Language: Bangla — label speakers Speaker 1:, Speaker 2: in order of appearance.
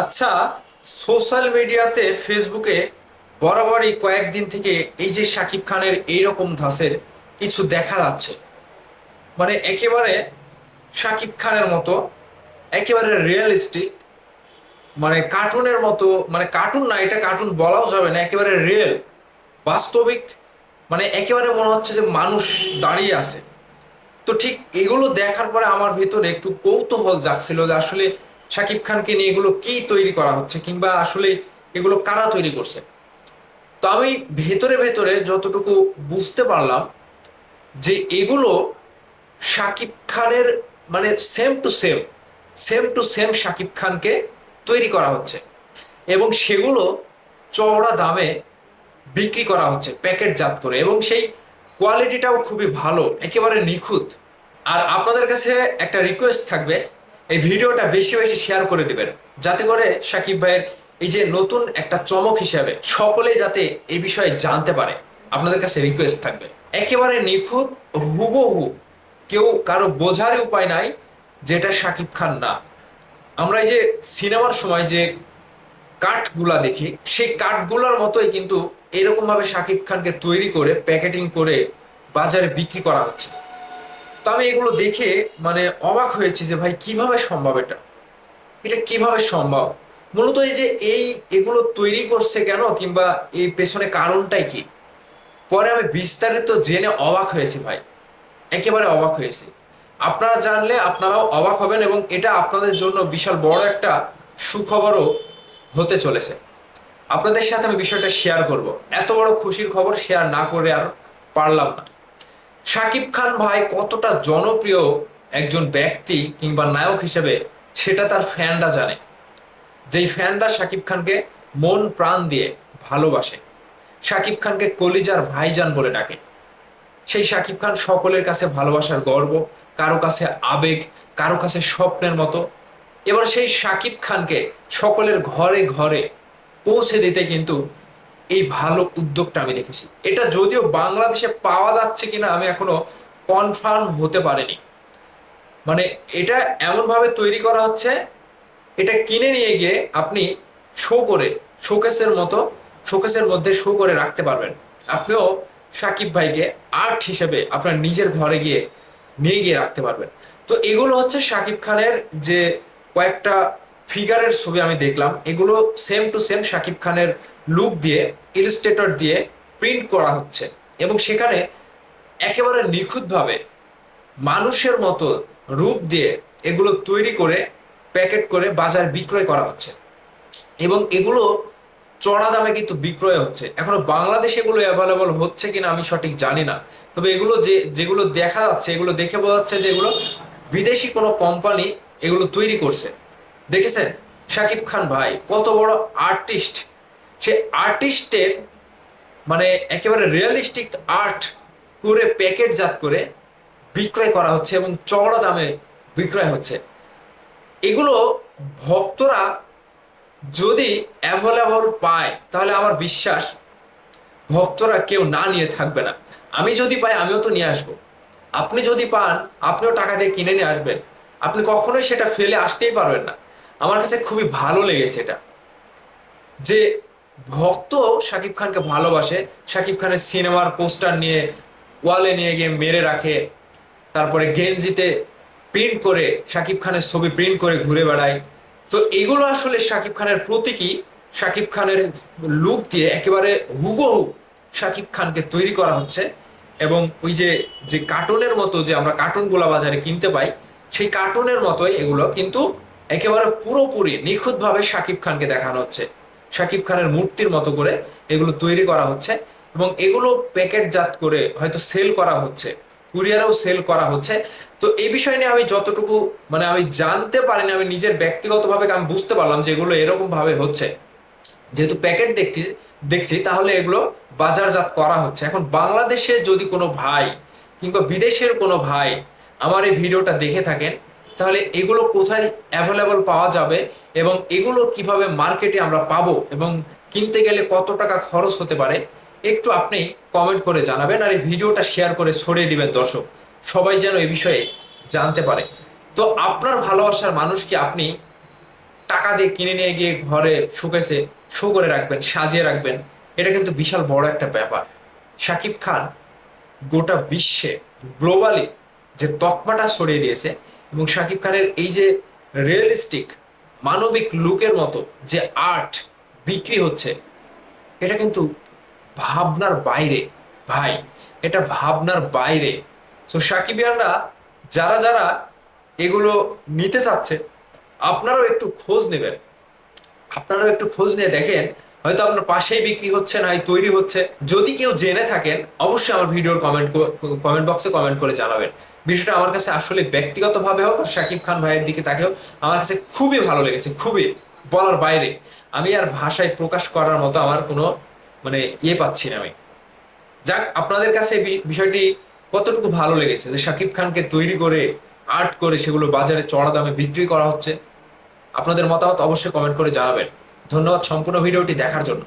Speaker 1: আচ্ছা সোশ্যাল মিডিয়াতে ফেসবুকে বরাবরই কয়েকদিন থেকে এই যে শাকিব খানের এইরকম ধাঁচের কিছু দেখা যাচ্ছে মানে একেবারে শাকিব খানের মতো, একেবারে রিয়েলিস্টিক মানে কার্টুনের মতো মানে কার্টুন না, এটা কার্টুন বলাও যাবে না, একেবারে রিয়েল বাস্তবিক মানে একেবারে মনে হচ্ছে যে মানুষ দাঁড়িয়ে আছে। তো ঠিক এগুলো দেখার পরে আমার ভিতরে একটু কৌতূহল জাগছিল যে আসলে শাকিব খানকে নিয়ে এগুলো কি তৈরি করা হচ্ছে কিংবা আসলে এগুলো কারা তৈরি করছে? তো আমি ভেতরে ভেতরে যতটুকু বুঝতে পারলাম যে এগুলো শাকিব খানের মানে same to same same to same Shakib খানকে তৈরি করা হচ্ছে এবং সেগুলো চওড়া দামে বিক্রি করা হচ্ছে, প্যাকেটজাত করে এবং সেই কোয়ালিটিটাও খুবই ভালো, একেবারে নিখুঁত। আর আপনাদের কাছে একটা রিকোয়েস্ট থাকবে এই ভিডিওটা বেশি বেশি শেয়ার করে দিবেন। যাতে করে সাকিব ভাইয়ের এই যে নতুন একটা চমক হিসাবে সকলে যাতে এই বিষয়ে জানতে পারে। আপনাদের কাছে রিকোয়েস্ট থাকবে। একেবারে নিখুঁত, হুবহু কেউ কারও বোঝার উপায় নাই, যেটা সাকিব খান না। আমরা এই যে সিনেমার সময় যে কাঠগুলা দেখি, সেই কাঠগুলোর মতোই কিন্তু এরকম ভাবে শাকিব খানকে তৈরি করে, প্যাকেটিং করে বাজারে বিক্রি করা হচ্ছে। তো আমি এগুলো দেখে মানে অবাক হয়েছি যে ভাই, কীভাবে সম্ভব এটা? এটা কীভাবে সম্ভব? মূলত এই যে এই এগুলো তৈরি করছে কেন কিংবা এই পেছনে কারণটাই কি? পরে আমি বিস্তারিত জেনে অবাক হয়েছি ভাই। একেবারে অবাক হয়েছি। আপনারা জানলে আপনারাও অবাক হবেন এবং এটা আপনাদের জন্য বিশাল বড় একটা সুখবরও হতে চলেছে। আপনাদের সাথে আমি বিষয়টা শেয়ার করব। এত বড় খুশির খবর শেয়ার না করে আর পারলাম না। শাকিব খান ভাই কতটা জনপ্রিয় একজন ব্যক্তি কিংবা নায়ক হিসেবে সেটা তার ফ্যানরা জানে। যেই ফ্যানরা শাকিব খানকে মন প্রাণ দিয়ে ভালোবাসে শাকিব খানকে কলিজার ভাইজান বলে ডাকে। সেই শাকিব খান সকলের কাছে ভালোবাসার গর্ব, কারও কাছে আবেগ, কারও কাছে স্বপ্নের মতো। এবার সেই শাকিব খানকে সকলের ঘরে ঘরে পৌঁছে দিতে কিন্তু এই ভালো উদ্যোগটা আমি দেখেছি। এটা যদিও বাংলাদেশে পাওয়া যাচ্ছে কিনা আমি এখনও কনফার্ম হতে পারিনি। মানে এটা এমনভাবে তৈরি করা হচ্ছে, এটা কিনে নিয়ে গিয়ে আপনি শো করে শোকেসের মতো শোকেসের মধ্যে শো করে রাখতে পারবেন। আপনিও সাকিব ভাইকে আর্ট হিসেবে আপনার নিজের ঘরে গিয়ে নিয়ে গিয়ে রাখতে পারবেন। তো এগুলো হচ্ছে সাকিব খানের যে কয়েকটা ফিগারের ছবি আমি দেখলাম। এগুলো সেম টু সেম সাকিব খানের লুক দিয়ে ইলিস্ট্রেটর দিয়ে প্রিন্ট করা হচ্ছে। এবং সেখানে একেবারে নিখুঁতভাবে মানুষের মতো রূপ দিয়ে এগুলো তৈরি করে, প্যাকেট করে বাজার বিক্রয় করা হচ্ছে। এবং এগুলো চড়া দামে কিন্তু বিক্রয় হচ্ছে। এখনও বাংলাদেশে এগুলো অ্যাভেলেবল হচ্ছে কিনা আমি সঠিক জানি না। তবে এগুলো যে, যেগুলো দেখা যাচ্ছে, এগুলো দেখে বোঝা যাচ্ছে যে এগুলো বিদেশি কোনো কোম্পানি এগুলো তৈরি করছে। দেখেছেন? শাকিব খান ভাই, কত বড় আর্টিস্ট সে আর্টিস্টের মানে একেবারে রিয়েলিস্টিক আর্ট করে প্যাকেটজাত করে বিক্রয় করা হচ্ছে এবং চড়া দামে বিক্রয় হচ্ছে। এগুলো ভক্তরা যদি অ্যাভেলেবল পায়, তাহলে আমার বিশ্বাস ভক্তরা কেউ না নিয়ে থাকবে না। আমি যদি পাই, আমিও তো নিয়ে আসব। আপনি যদি পান, আপনিও টাকা দিয়ে কিনে নিয়ে আসবেন। আপনি কখনোই সেটা ফেলে আসতেই পারবেন না। আমার কাছে খুবই ভালো লেগেছে এটা। যে ভক্ত শাকিব খানকে ভালোবাসে। শাকিব খানের সিনেমার পোস্টার নিয়ে, ওয়ালে নিয়ে গিয়ে মেরে রাখে। তারপরে গেঞ্জিতে প্রিন্ট করে, শাকিব খানের ছবি প্রিন্ট করে ঘুরে বেড়ায়। তো এগুলো আসলে শাকিব খানের প্রতীকী। শাকিব খানের লুক দিয়ে একেবারে হুবহু শাকিব খানকে তৈরি করা হচ্ছে। এবং ওই যে যে কার্টুনের মতো যে আমরা কার্টুনগুলো বাজারে কিনতে পাই, সেই কার্টুনের মতোই এগুলো কিন্তু একেবারে পুরোপুরি নিখুঁতভাবে শাকিব খানকে দেখানো হচ্ছে। শাকিব খানের মূর্তির মতো করে এগুলো তৈরি করা হচ্ছে এবং এগুলো প্যাকেটজাত করে হয়তো সেল করা হচ্ছে, কুরিয়ারেও সেল করা হচ্ছে। তো এই বিষয় নিয়ে আমি যতটুকু মানে আমি জানতে পারিনি, আমি নিজের ব্যক্তিগতভাবে আমি বুঝতে পারলাম যে এগুলো এরকম ভাবে হচ্ছে। যেহেতু প্যাকেট দেখতে, দেখছি, তাহলে এগুলো বাজারজাত করা হচ্ছে। এখন বাংলাদেশে যদি কোনো ভাই কিংবা বিদেশের কোনো ভাই আমার এই ভিডিওটা দেখে থাকেন তাহলে এগুলো কোথায় অ্যাভেলেবল পাওয়া যাবে এবং এগুলো কীভাবে মার্কেটে আমরা পাবো এবং কিনতে গেলে কত টাকা খরচ হতে পারে, একটু আপনি কমেন্ট করে জানাবেন আর এই ভিডিওটা শেয়ার করে ছড়িয়ে দিবেন দর্শক। সবাই যেন এই বিষয়ে জানতে পারে। তো আপনার ভালোবাসার মানুষকে আপনি টাকা দিয়ে কিনে নিয়ে গিয়ে ঘরে শুকেছে, শো করে রাখবেন, সাজিয়ে রাখবেন? এটা কিন্তু বিশাল বড় একটা ব্যাপার। শাকিব খান গোটা বিশ্বে গ্লোবালি যে তকমাটা ছড়িয়ে দিয়েছে এবং শাকিব খানের এই যে রিয়েলিস্টিক মানবিক লুকের মতো যে আর্ট বিক্রি হচ্ছে, এটা কিন্তু ভাবনার বাইরে, ভাই, এটা ভাবনার বাইরে। সো সাকিবিয়ানরা যারা যারা এগুলো নিতে চাচ্ছে, আপনারাও একটু খোঁজ নেবেন। আপনারাও একটু খোঁজ নিয়ে দেখেন, হয়তো আপনার পাশেই বিক্রি হচ্ছে, না তৈরি হচ্ছে। যদি কেউ জেনে থাকেন, অবশ্যই আমার ভিডিওর কমেন্ট কমেন্ট বক্সে কমেন্ট করে জানাবেন। বিষয়টা আমার কাছে আসলে ব্যক্তিগতভাবে হোক আর শাকিব খান ভাইয়ের দিকে তাকেও আমার কাছে খুবই ভালো লেগেছে, খুবই বলার বাইরে। আমি আর ভাষায় প্রকাশ করার মতো আমার কোনো মানে ইয়ে পাচ্ছি না আমি। যাক, আপনাদের কাছে বিষয়টি কতটুকু ভালো লেগেছে যে শাকিব খানকে তৈরি করে, আর্ট করে সেগুলো বাজারে চড়া দামে বিক্রি করা হচ্ছে, আপনাদের মতামত অবশ্যই কমেন্ট করে জানাবেন। ধন্যবাদ সম্পূর্ণ ভিডিওটি দেখার জন্য।